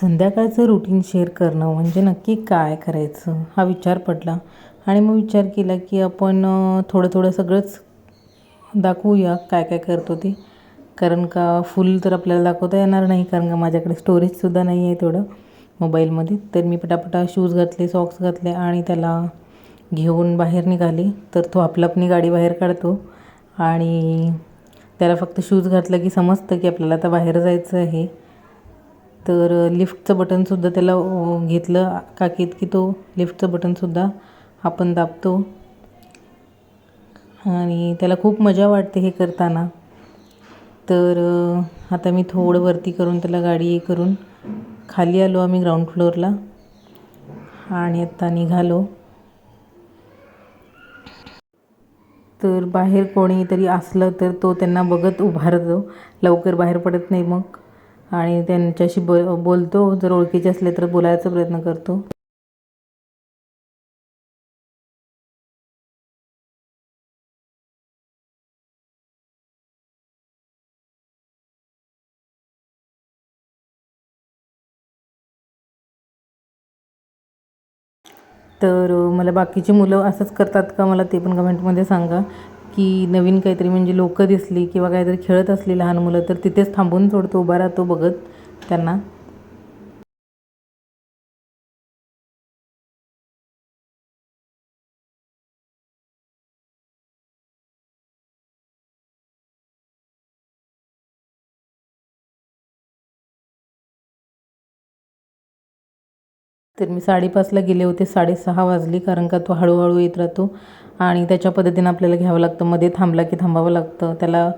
संध्याकाळचं routine share करणं म्हणजे नक्की काय करायचं? हा विचार पडला. आणि मग विचार केला की आपण थोडं थोडं सगळंच दाखवूया काय काय करतो ते. कारण का फुल तर आपल्याला दाखवता येणार नाही कारण का माझ्याकडे स्टोरेजसुद्धा नाही आहे तेवढं मोबाईलमध्ये तर मी पटापटा शूज घातले सॉक्स घातले आणि त्याला घेऊन बाहेर निघाले. तर तो आपलापणी गाडी बाहेर काढतो. आणि त्याला फक्त शूज घातलं की समजतं की आपल्याला आता बाहेर जायचं आहे. तर लिफ्टचं बटनसुद्धा त्याला घेतलं काकीत की तो लिफ्टचं बटनसुद्धा आपण दाबतो. आणि त्याला खूप मजा वाटते हे करताना. तर आता मी थोडं वरती करून त्याला गाडी हे करून खाली आलो आम्ही ग्राउंड फ्लोअरला. आणि आता निघालो. तर बाहेर कोणी तरी असलं तर तो त्यांना बघत उभारतो. लवकर बाहेर पडत नाही मग. आणि त्यांच्याशी ब बोलतो. जर ओळखीचे असले तर बोलायचा प्रयत्न करतो. तर मला बाकीची मुलं असंच करतात का? मला ते पण कमेंटमध्ये सांगा. की नवीन काहीतरी म्हणजे लोकं दिसली किंवा काहीतरी खेळत असली लहान मुलं तर तिथेच थांबून सोडतो उभा राहतो बघत त्यांना. तर मी साडेपाचला गेले होते साडेसहा वाजली कारण का तो हळूहळू येत राहतो. आणि त्याच्या पद्धतीनं आपल्याला घ्यावं लागतं मध्ये थांबला की थांबावं लागतं त्याला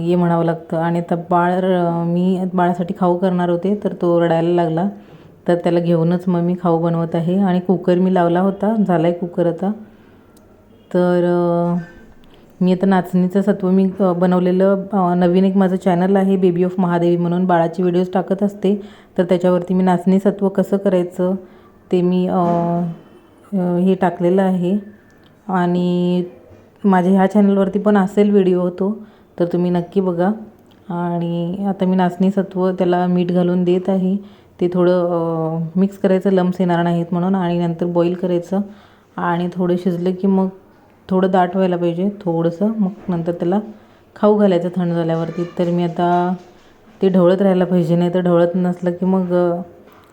ये म्हणावं लागतं. आणि आता बाळ र- मी बाळासाठी खाऊ करणार होते तर तो रडायला लागला. तर त्याला घेऊनच मग मी खाऊ बनवत आहे. आणि कुकर मी लावला होता झाला आहे कुकर आता. तर मी आता नाचणीचं सत्व मी बनवलेलं नवीन एक माझं चॅनल आहे बेबी ऑफ महादेवी म्हणून. बाळाची व्हिडिओज टाकत असते. तर त्याच्यावरती मी नाचणी सत्व कसं करायचं ते मी हे टाकलेलं आहे. आणि माझ्या ह्या चॅनलवरती पण असेल व्हिडिओ तो तर तुम्ही नक्की बघा. आणि आता मी नाचणी सत्व त्याला मीठ घालून देत आहे. ते थोडं मिक्स करायचं. लम्स येणार नाहीत म्हणून आणि नंतर बॉईल करायचं. आणि थोडं शिजलं की मग थोडं दाट व्हायला पाहिजे. थोडंसं. मग नंतर त्याला खाऊ घालायचं थंड झाल्यावरती. तर मी आता ते ढवळत राहायला पाहिजे. नाही तर ढवळत नसलं की मग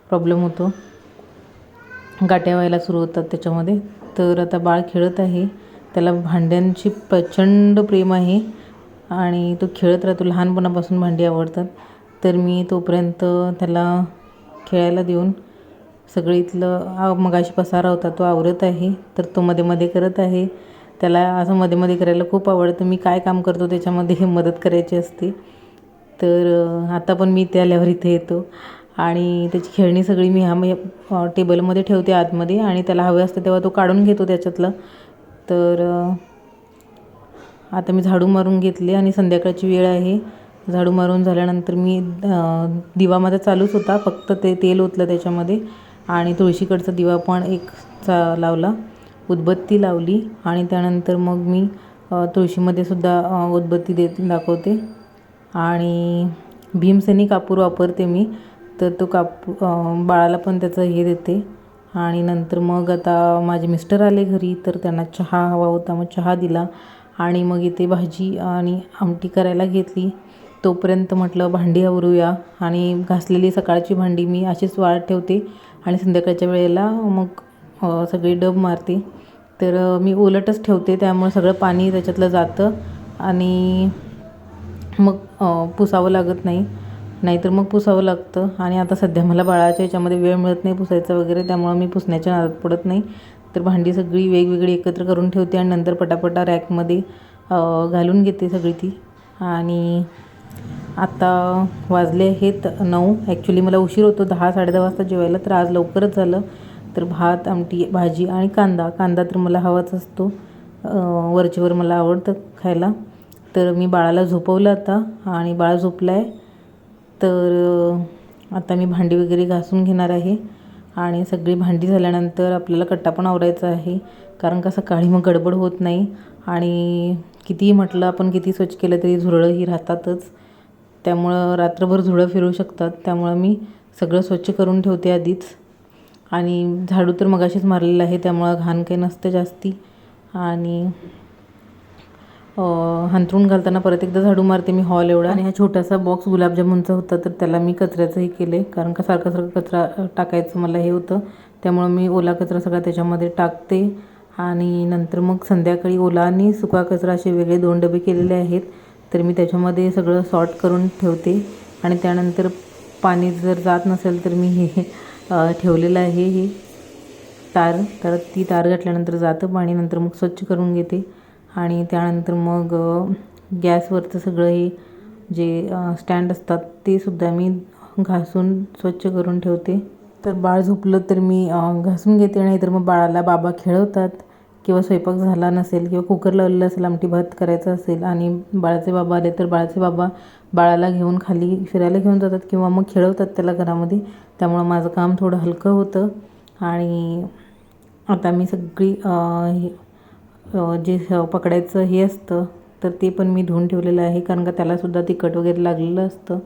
प्रॉब्लेम होतो. गाठ्या व्हायला सुरू होतात त्याच्यामध्ये. तर आता बाळ खेळत आहे. त्याला भांड्यांची प्रचंड प्रेम आहे. आणि तो खेळत राहतो. लहानपणापासून भांडी आवडतात. तर मी तोपर्यंत त्याला खेळायला देऊन सगळं इथलं आ- मगाशी पसारा होता तो आवरत आहे. तर तो मध्ये मध्ये करत आहे. त्याला असं मध्ये मध्ये करायला खूप आवडतं. मी काय काम करतो त्याच्यामध्ये मदत करायची असते. तर आता पण मी इथे आल्यावर इथे येतो. आणि त्याची खेळणी सगळी मी ह्या टेबलमध्ये ठेवते आतमध्ये आणि त्याला हवे असते तेव्हा तो काढून घेतो त्याच्यातलं. तर आता मी झाडू मारून घेतले आणि संध्याकाळची वेळ आहे. झाडू मारून झाल्यानंतर मी दिवा माझा चालूच होता. फक्त ते तेल ओतलं त्याच्यामध्ये आणि तुळशीकडचा दिवा पण एक चा लावला. उदबत्ती लावली आणि त्यानंतर मग मी तुळशीमध्ये सुद्धा उदबत्ती देत दाखवते. आणि भीमसेनी कापूर वापरते मी तर तो कापू बाळाला पण त्याचं हे देते. आणि नंतर मग आता माझे मिस्टर आले घरी तर त्यांना चहा हवा होता मग चहा दिला. आणि मग इथे भाजी आणि आमटी करायला घेतली. तोपर्यंत म्हटलं भांडी आवरूया. आणि घासलेली सकाळची भांडी मी अशीच वाळत ठेवते. आणि संध्याकाळच्या वेळेला मग सगळी डब मारते. तर मी उलटच ठेवते त्यामुळे सगळं पाणी त्याच्यातलं जातं. आणि मग पुसावं लागत नाही. नाहीतर मग पुसावं लागतं. आणि आता सध्या मला बाळाच्या याच्यामध्ये वेळ मिळत नाही पुसायचा वगैरे त्यामुळं मी पुसण्याच्या नादात पडत नाही. तर भांडी सगळी वेगवेगळी एकत्र करून ठेवते आणि नंतर पटापटा रॅकमध्ये घालून घेते सगळी ती. आणि आता वाजले आहेत नऊ. ॲक्च्युली मला उशीर होतो दहा साडेदहा वाजता जेवायला तर आज लवकरच झालं. तर भात आमटी भाजी आणि कांदा. कांदा तर मला हवाच असतो. वरचेवर मला आवडतं खायला. तर मी बाळाला झोपवलं आता आणि बाळ झोपला आहे तर आता मी भांडी वगैरे घासून घेणार आहे. आणि सगळी भांडी झाल्यानंतर आपल्याला कट्टा पण आवरायचा आहे. कारण कसं सकाळी मग गडबड होत नाही. आणि कितीही म्हटलं आपण किती स्वच्छ केलं तरी झुरळं ही राहतातच. त्यामुळं रात्रभर झुरळं फिरू शकतात. त्यामुळं मी सगळं स्वच्छ करून ठेवते आधीच. आणि झाडू तर मगाशीच मारलेलं आहे त्यामुळं घाण काही नसतं जास्ती. आणि हंतरून घालताना परत एकदा झाडू मारते मी हॉल एवढा. आणि हा छोटासा बॉक्स गुलाबजामुनचा होता तर त्याला मी कचऱ्याचंही केले कारण का सारखं सारखं कचरा टाकायचं मला हे होतं. त्यामुळं मी ओला कचरा सगळा त्याच्यामध्ये टाकते. आणि नंतर मग संध्याकाळी ओला आणि सुका कचरा असे वेगळे दोन डबे केलेले आहेत. तर मी त्याच्यामध्ये सगळं सॉर्ट करून ठेवते. आणि त्यानंतर पाणी जर जात नसेल तर मी हे ठेवलेलं आहे हे तार. तर ती तार घातल्यानंतर जातं पाणी नंतर मग स्वच्छ करून घेते. आणि त्यानंतर मग गॅसवरचं सगळं हे जे स्टँड असतात ते सुद्धा मी घासून स्वच्छ करून ठेवते. तर बाळ झोपलं तर मी घासून घेते. नाही तर मग बाळाला बाबा खेळवतात किंवा स्वयंपाक झाला नसेल किंवा कुकर लावलेला असेल आमटी भात करायचा असेल आणि बाळाचे बाबा आले तर बाळाचे बाबा बाळाला घेऊन खाली फिरायला घेऊन जातात किंवा मग खेळवतात त्याला घरामध्ये. त्यामुळं माझं काम थोडं हलकं होतं. आणि आता मी सगळी जे पकडायचं हे असतं तर ते पण मी धुवून ठेवलेलं आहे. कारण का त्यालासुद्धा तिखट वगैरे लागलेलं असतं.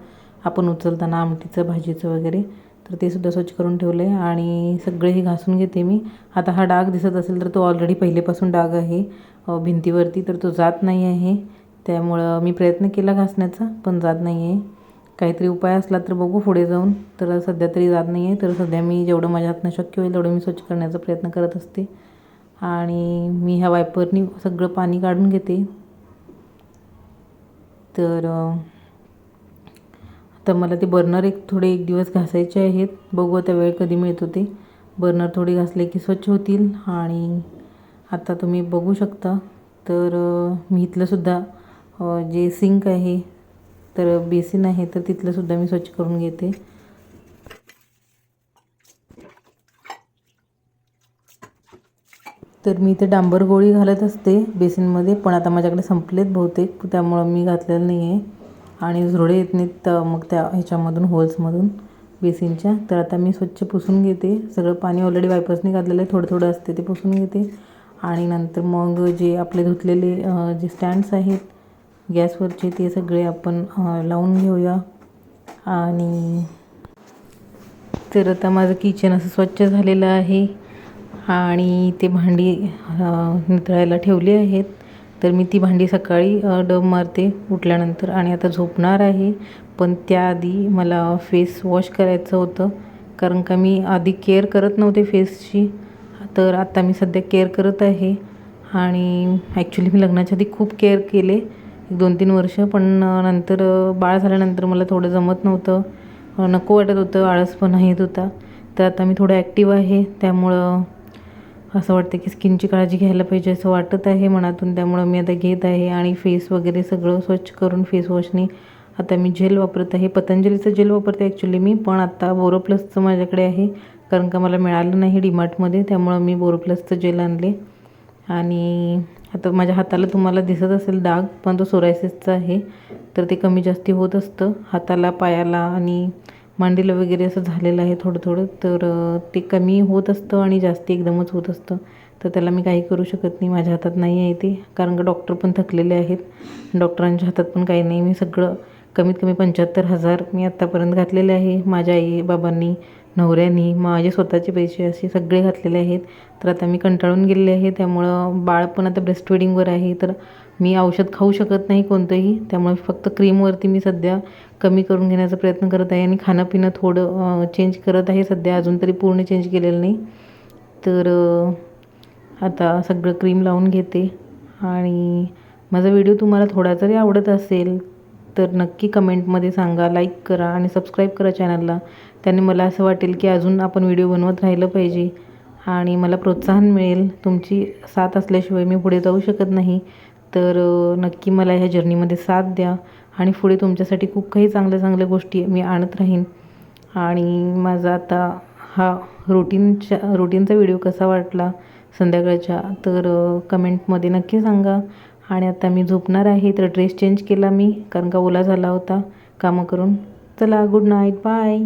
आपण उचलताना आमटीचं भाजीचं वगैरे तर ते सुद्धा स्वच्छ करून ठेवलं आहे आणि सगळे हे घासून घेते मी. आता हा डाग दिसत असेल तर तो ऑलरेडी पहिलेपासून डाग आहे. भिंतीवरती तर तो जात नाही आहे. त्यामुळं मी प्रयत्न केला घासण्याचा पण जात नाही आहे. काहीतरी उपाय असला तर बघू पुढे जाऊन. तर सध्या तरी जात नाही आहे तर सध्या मी जेवढं माझ्या हातनं शक्य होईल तेवढं मी स्वच्छ करण्याचा प्रयत्न करत असते. आणि मी ह्या वायपरनी सगळं पाणी काढून घेते. तर आता मला ते बर्नर एक थोडे एक दिवस घासायचे आहेत. बघू आता वेळ कधी मिळतो ते. बर्नर थोडे घासले की स्वच्छ होतील. आणि आता तुम्ही बघू शकता. तर मी इथलंसुद्धा जे सिंक आहे तर बेसिन आहे तर तिथलंसुद्धा मी स्वच्छ करून घेते. तर मी इथे डांबर गोळी घालत असते बेसिनमध्ये पण आता माझ्याकडे संपलेत बहुतेक त्यामुळं मी घातलेलं नाही आहे आणि झुरळे येत नाहीत मग त्या ह्याच्यामधून होल्समधून बेसिनच्या. तर आता मी स्वच्छ पुसून घेते. सगळं पाणी ऑलरेडी वायपर्सने घातलेलं आहे थोडं थोडं असते ते पुसून घेते. आणि नंतर मग जे आपले धुतलेले जे स्टँड्स आहेत गॅसवरचे ते सगळे आपण लावून घेऊया. आणि तर आता माझं किचन असं स्वच्छ झालेलं आहे. आणि ते भांडी नितळायला ठेवली आहेत. तर मी ती भांडी सकाळी डब मारते उठल्यानंतर. आणि आता झोपणार आहे. पण त्याआधी मला फेस वॉश करायचं होतं. कारण का मी आधी केअर करत नव्हते फेसची. तर आता मी सध्या केअर करत आहे. आणि ॲक्च्युली मी लग्नाच्या आधी खूप केअर केले. दोन तीन वर्ष पण नंतर बाळ झाल्यानंतर मला थोडं जमत नव्हतं. नको वाटत होतं आळसपणा येत होता. तर आता मी थोडं ॲक्टिव्ह आहे त्यामुळं असं वाटतं की स्किनची काळजी घ्यायला पाहिजे असं वाटत आहे मनातून. त्यामुळं मी आता घेत आहे आणि फेस वगैरे सगळं स्वच्छ करून फेसवॉशने आता मी जेल वापरत आहे. पतंजलीचं जेल वापरते ॲक्च्युली मी पण आता बोरोप्लसचं माझ्याकडे आहे कारण का मला मिळालं नाही डीमार्टमध्ये त्यामुळं मी बोरोप्लसचं जेल आणले. आणि आता माझ्या हाताला तुम्हाला दिसत असेल डाग पण तो सोरायसिसचा आहे. तर ते कमी जास्ती होत असतं. हाताला पायाला आणि मांडीला वगैरे असं झालेलं आहे थोडं थोडं तर ते कमी होत असतं आणि जास्ती एकदमच होत असतं. तर त्याला मी काही करू शकत नाही. माझ्या हातात नाही आहे ते. कारण का डॉक्टर पण थकलेले आहेत. डॉक्टरांच्या हातात पण काही नाही. मी सगळं कमीत कमी पंच्याहत्तर हजार मी आत्तापर्यंत घातलेले आहे. माझ्या आई बाबांनी नवऱ्यानी माझे स्वतःचे पैसे असे सगळे घातलेले आहेत. तर आता मी कंटाळून गेलेले आहे त्यामुळं बाळ पण आता ब्रेस्ट फिडिंगवर आहे. तर मी औषध खाऊ शकत नाही कोणतंही त्यामुळे फक्त क्रीमवरती मी सध्या कमी करून घेण्याचा प्रयत्न करत आहे आणि खाणं पिणं थोडं चेंज करत आहे. सध्या अजून तरी पूर्ण चेंज केलेलं नाही. तर आता सगळं क्रीम लावून घेते. आणि माझा व्हिडिओ तुम्हाला थोडा जरी आवडत असेल तर नक्की कमेंटमध्ये सांगा लाईक करा आणि सबस्क्राईब करा चॅनलला त्याने मला असं वाटेल की अजून आपण व्हिडिओ बनवत राहिलं पाहिजे आणि मला प्रोत्साहन मिळेल. तुमची साथ असल्याशिवाय मी पुढे जाऊ शकत नाही. तर नक्की मला ह्या जर्नीमध्ये साथ द्या आणि पुढे तुमच्यासाठी खूप काही चांगल्या चांगल्या गोष्टी मी आणत राहीन. आणि माझा आता हा रुटीनच्या रुटीनचा व्हिडिओ कसा वाटला संध्याकाळच्या तर कमेंटमध्ये नक्की सांगा. आणि आता मी झोपणार आहे तर ड्रेस चेंज केला मी कारण का ओला झाला होता. कामं करून. चला गुड नाईट बाय